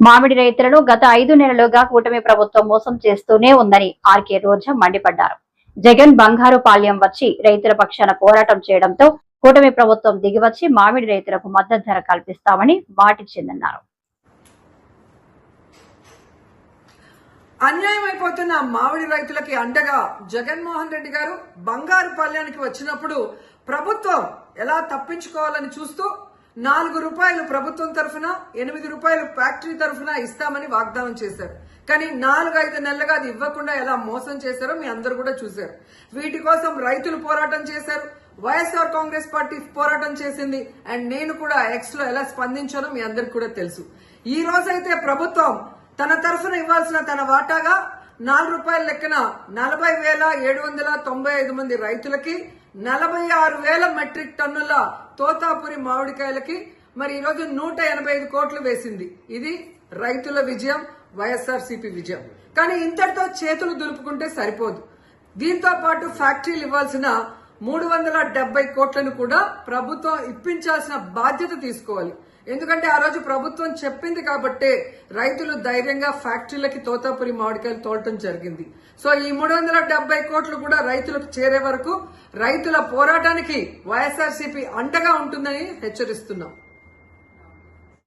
మామిడి రైతులను గత ఐదు నెలలుగా కూటమి ప్రభుత్వం మోసం చేస్తూనే ఉందని ఆర్కే రోజా మండిపడ్డారు. జగన్ బంగారు పాళ్యం వచ్చి రైతుల పక్షాన పోరాటం చేయడంతో కూటమి ప్రభుత్వం దిగివచ్చి మామిడి రైతులకు మద్దతు ధర కల్పిస్తామని మాటిచ్చిందన్నారు అన్యాయం అయిపోతున్న మామిడి రైతులకి అండగా జగన్మోహన్ రెడ్డి గారు బంగారు పల్లెనికి వచ్చినప్పుడు ప్రభుత్వం ఎలా తప్పించుకోవాలని చూస్తూ నాలుగు రూపాయలు ప్రభుత్వం తరఫున ఎనిమిది రూపాయలు ఫ్యాక్టరీ తరఫున ఇస్తామని వాగ్దానం చేశారు. కానీ నాలుగు ఐదు నెలలుగా అది ఇవ్వకుండా ఎలా మోసం చేశారో మీ అందరు కూడా చూశారు. వీటి కోసం రైతులు పోరాటం చేశారు. వైఎస్ఆర్ కాంగ్రెస్ పార్టీ పోరాటం చేసింది. అండ్ నేను కూడా ఎక్స్లో ఎలా స్పందించానో మీ అందరికి కూడా తెలుసు. ఈ రోజైతే ప్రభుత్వం తన తరఫున ఇవ్వాల్సిన తన వాటాగా నాలుగు రూపాయల లెక్కన నలభై వేల ఏడు వందల తొంభై ఐదు మంది రైతులకి నలభై ఆరు వేల మెట్రిక్ టన్నుల తోతాపురి మామిడికాయలకి మరి ఈరోజు నూట ఎనభై ఐదు కోట్లు వేసింది. ఇది రైతుల విజయం వైఎస్ఆర్సీపీ విజయం. కానీ ఇంతటితో చేతులు దులుపుకుంటే సరిపోదు. దీంతో పాటు ఫ్యాక్టరీలు ఇవ్వాల్సిన మూడు వందల డెబ్బై కోట్లను కూడా ప్రభుత్వం ఇప్పించాల్సిన బాధ్యత తీసుకోవాలి. ఎందుకంటే ఆ రోజు ప్రభుత్వం చెప్పింది కాబట్టే రైతులు ధైర్యంగా ఫ్యాక్టరీలకి తోతాపురి మామిడికాయలు తోలటం జరిగింది. సో ఈ మూడు వందల డెబ్బై కోట్లు కూడా రైతులకు చేరే వరకు రైతుల పోరాటానికి వైఎస్ఆర్సీపీ అండగా ఉంటుందని హెచ్చరిస్తున్నాం.